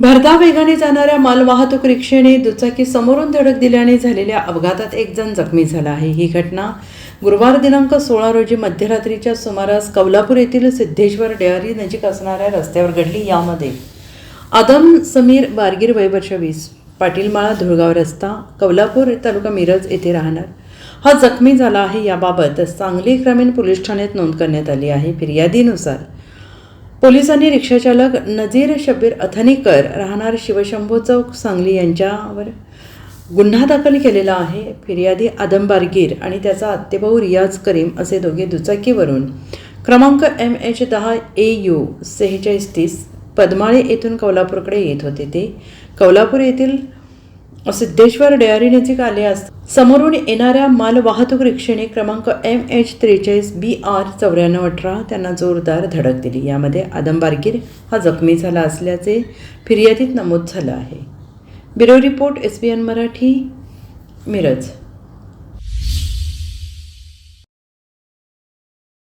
भरधाव वेगाने जाणाऱ्या मालवाहतूक रिक्षेने दुचाकी समोरून धडक दिल्याने झालेल्या अपघातात एक जण जखमी झाला आहे. ही घटना गुरुवार दिनांक सोळा रोजी मध्यरात्रीच्या सुमारास कौलापूर येथील सिद्धेश्वर डेअरी नजीक असणाऱ्या रस्त्यावर घडली. यामध्ये आदम समीर बारगीर वय वर्ष वीस पाटीलमाळा धुळगाव रस्ता कौलापूर तालुका मिरज येथे राहणार. हा जखमी झाला आहे. याबाबत सांगली ग्रामीण पोलीस ठाण्यात नोंद करण्यात आली आहे. फिर्यादीनुसार पोलिसांनी रिक्षाचालक नजीर शबीर अथनीकर राहणार शिवशंभू चौक सांगली यांच्यावर गुन्हा दाखल केलेला आहे. फिर्यादी आदम बारगीर आणि त्याचा आत्तेभाऊ रियाज करीम असे दोघे दुचाकीवरून क्रमांक एम एच दहा ए यू सेहेचाळीस तीस पद्माळे येथून कौलापूरकडे येत होते. ते कौलापूर येथील सिद्धेश्वर डेअरी नजीक आले असता. समोरून येणाऱ्या माल वाहतूक रिक्षेने क्रमांक एम एच त्रेचाळीस बी आर चौऱ्याण्णव अठरा त्यांना जोरदार धडक दिली. यामध्ये आदम बारगीर हा जखमी झाला असल्याचे फिर्यादीत नमूद झालं आहे. Bureau report S B N Marathi Miraj.